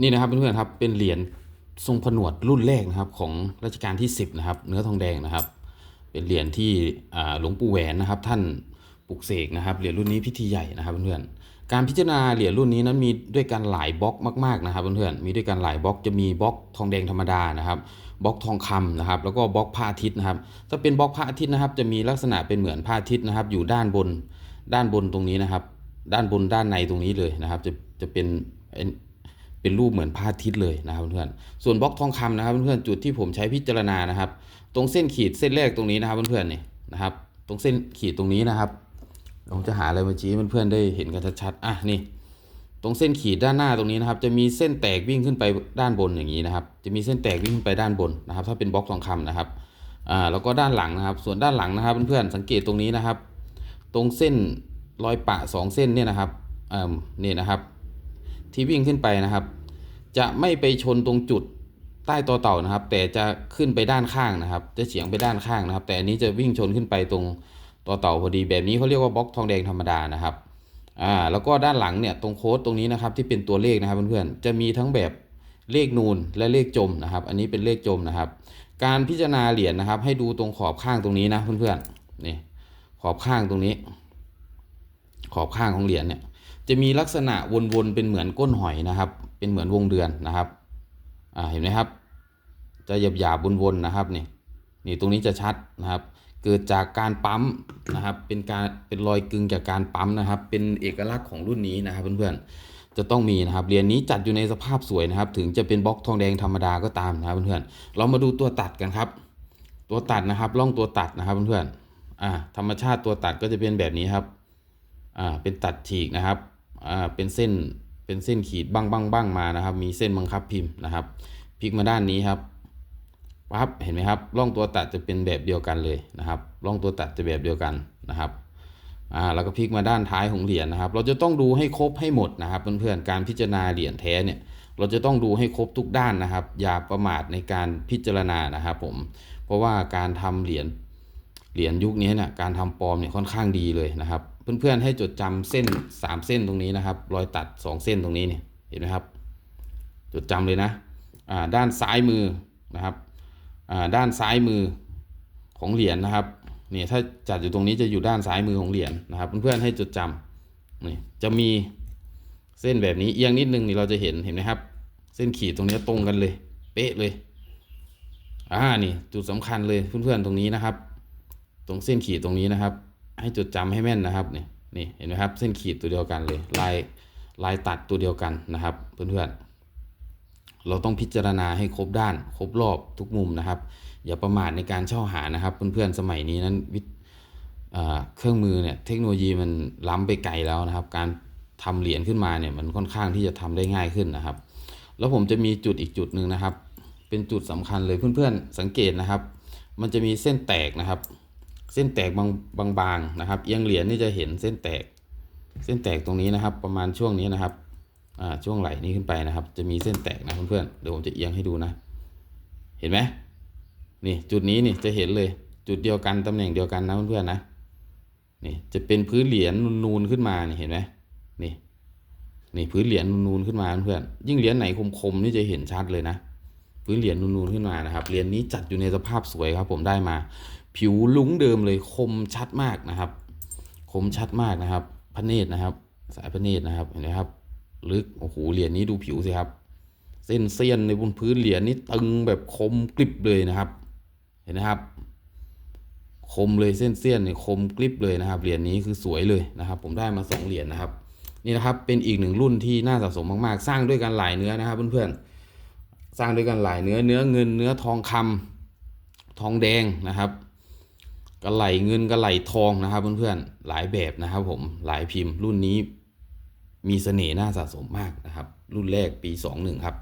นี่นะครับเพื่อนๆครับเป็นเหรียญทรงผนวดรุ่นแรกนะครับของรัชกาลที่ 10นะครับเนื้อทองแดงนะครับ เป็นเหรียญที่หลวงปู่แหวนนะครับ ท่านปลุกเสกนะครับเหรียญรุ่นนี้พิธีใหญ่นะครับเพื่อนๆการพิจารณาเหรียญรุ่นนี้นั้นมีด้วยกันหลายบล็อกมากๆนะครับเพื่อนๆมีด้วยกันหลายบล็อกจะมีบล็อกทองแดงธรรมดานะครับบล็อกทองคำนะครับแล้วก็บล็อกพระอาทิตย์นะครับ ถ้าเป็นบล็อกพระอาทิตย์นะครับ จะมีลักษณะเป็นเหมือนพระอาทิตย์นะครับ อยู่ด้านบนด้านบนตรงนี้นะครับ ด้านบนด้านในตรงนี้เลยนะครับ จะจะเป็น เป็นรูปเหมือนพระอาทิตย์เลยนะครับเพื่อนส่วนบล็อกทองคำนะครับเพื่อนจุดที่ผมใช้พิจารณานะครับ ตรงเส้นขีดเส้นแรกตรงนี้นะครับเพื่อนๆนี่ยนะครับ ตรงเส้นขีดตรงนี้นะครับผมจะหาอะไรมาชี้เพื่อนๆได้เห็นกันชัดๆอะนี่ตรงเส้นขีดด้านหน้าตรงนี้นะครับ จะมีเส้นแตกวิ่งขึ้นไปด้านบนอย่างนี้นะครับ จะมีเส้นแตกวิ่งขึ้นไปด้านบนนะครับ ถ้าเป็นบล็อกทองคำนะครับอ่าแล้วก็ด้านหลังนะครับ ส่วนด้านหลังนะครับเพื่อนๆสังเกตตรงนี้นะครับ ตรงเส้นรอยปะสองเส้นเนี่ยนะครับอ่านี่นะครับ ที่วิ่งขึ้นไปนะครับ จะไม่ไปชนตรงจุดใต้ต่อเต่านะครับ แต่จะขึ้นไปด้านข้างนะครับ จะเฉียงไปด้านข้างนะครับ แต่อันนี้จะวิ่งชนขึ้นไปตรงต่อเต่าพอดีแบบนี้เขาเรียกว่าบล็อกทองแดงธรรมดานะครับอ่าแล้วก็ด้านหลังเนี่ยตรงโค้ดตรงนี้นะครับที่เป็นตัวเลขนะครับเพื่อนๆจะมีทั้งแบบเลขนูนและเลขจมนะครับ อันนี้เป็นเลขจมนะครับ การพิจารณาเหรียญนะครับ ให้ดูตรงขอบข้างตรงนี้นะเพื่อนๆนี่ขอบข้างตรงนี้ ขอบข้างของเหรียญเนี่ยจะมีลักษณะวนๆเป็นเหมือนก้นหอยนะครับ เป็นเหมือนวงเดือนนะครับอ่าเห็นไหมครับ จะหยาบๆวนๆนะครับนี่นี่ตรงนี้จะชัดนะครับ เกิดจากการปั๊มนะครับ เป็นการเป็นรอยกึงจากการปั๊มนะครับ เป็นเอกลักษณ์ของรุ่นนี้นะครับเพื่อนๆจะต้องมีนะครับเหรียญนี้จัดอยู่ในสภาพสวยนะครับ ถึงจะเป็นบล็อกทองแดงธรรมดาก็ตามนะครับเพื่อนๆเรามาดูตัวตัดกันครับ ตัวตัดนะครับร่องตัวตัดนะครับเพื่อนๆอ่าธรรมชาติตัวตัดก็จะเป็นแบบนี้ครับ อ่าเป็นตัดฉีกนะครับอ่าเป็นเส้นเป็นเส้นขีดบ้างบ้างบ้างมานะครับ มีเส้นบังคับพิมพ์นะครับพลิกมาด้านนี้ครับปั๊บเห็นไหมครับร่องตัวตัดจะเป็นแบบเดียวกันเลยนะครับร่องตัวตัดจะแบบเดียวกันนะครับอ่าแล้วก็พลิกมาด้านท้ายของเหรียญนะครับ เราจะต้องดูให้ครบให้หมดนะครับเพื่อนๆการพิจารณาเหรียญแท้เนี่ยเราจะต้องดูให้ครบทุกด้านนะครับ อย่าประมาทในการพิจารณานะครับผมเพราะว่าการทำเหรียญ เหรียญยุคนี้เนี่ยการทำปลอมเนี่ยค่อนข้างดีเลยนะครับ เพื่อนๆให้จดจำเส้น 3 เส้นตรงนี้นะครับ รอยตัด 2 เส้นตรงนี้เนี่ยเห็นไหมครับ จดจำเลยนะอ่าด้านซ้ายมือนะครับอ่าด้านซ้ายมือของเหรียญนะครับเนี่ยถ้าจัดอยู่ตรงนี้จะอยู่ด้านซ้ายมือของเหรียญนะครับ เพื่อนๆให้จดจำนี่จะมีเส้นแบบนี้เอียงนิดนึงนี่เราจะเห็นเห็นไหมครับ เส้นขีดตรงนี้ตรงกันเลย เป๊ะเลยอ่านี่จุดสำคัญเลยเพื่อนๆตรงนี้นะครับ ตรงเส้นขีดตรงนี้นะครับ ให้จดจำให้แม่นนะครับนี่นี่เห็นไหมครับ เส้นขีดตัวเดียวกันเลย ลายลายตัดตัวเดียวกันนะครับ เพื่อนๆ เราต้องพิจารณาให้ครบด้าน ครบรอบทุกมุมนะครับ อย่าประมาทในการเช่าหานะครับ เพื่อนๆสมัยนี้นั้นวิทอ่าเครื่องมือเนี่ยเทคโนโลยีมันล้ำไปไกลแล้วนะครับ การทำเหรียญขึ้นมาเนี่ยมันค่อนข้างที่จะทำได้ง่ายขึ้นนะครับ แล้วผมจะมีจุดอีกจุดหนึ่งนะครับ เป็นจุดสำคัญเลยเพื่อนๆ สังเกตนะครับ มันจะมีเส้นแตกนะครับ เส้นแตกบางบางๆนะครับ เอียงเหรียญนี่จะเห็นเส้นแตก เส้นแตกตรงนี้นะครับ ประมาณช่วงนี้นะครับอ่าช่วงไหล่นี้ขึ้นไปนะครับ จะมีเส้นแตกนะเพื่อนๆเดี๋ยวผมจะเอียงให้ดูนะ เห็นไหมนี่จุดนี้นี่จะเห็นเลยจุดเดียวกันตำแหน่งเดียวกันนะเพื่อนๆนะนี่จะเป็นพื้นเหรียญนูนๆขึ้นมานี่เห็นไหมนี่นี่พื้นเหรียญนูนๆขึ้นมาเพื่อนๆยิ่งเหรียญไหนคมๆนี่จะเห็นชัดเลยนะ พื้นเหรียญนูนๆขึ้นมานะครับเหรียญนี้จัดอยู่ในสภาพสวยครับ ผมได้มา ผิวลุ้งเดิมเลยคมชัดมากนะครับ คมชัดมากนะครับพระเนตรนะครับ สายพระเนตรนะครับเห็นไหมครับ ลึกโอ้โหเหรียญนี้ดูผิวสิครับ เส้นเสี้ยนในบนพื้นเหรียญนี่ตึงแบบคมกริบเลยนะครับ เห็นนะครับ คมเลยเส้นเสี้ยนเนี่ยคมกริบเลยนะครับเหรียญนี้คือสวยเลยนะครับ ผมได้มาสองเหรียญนะครับนี่นะครับเป็นอีกหนึ่งรุ่นที่น่าสะสมมากๆ สร้างด้วยกันหลายเนื้อนะครับเพื่อนๆ สร้างด้วยกันหลายเนื้อเนื้อเงินเนื้อทองคำทองแดงนะครับกระไหลเงินกระไหลทองนะครับเพื่อนๆหลายแบบนะครับผมหลายพิมพ์รุ่นนี้มีเสน่ห์น่าสะสมมากนะครับ รุ่นแรกปี 21 ครับ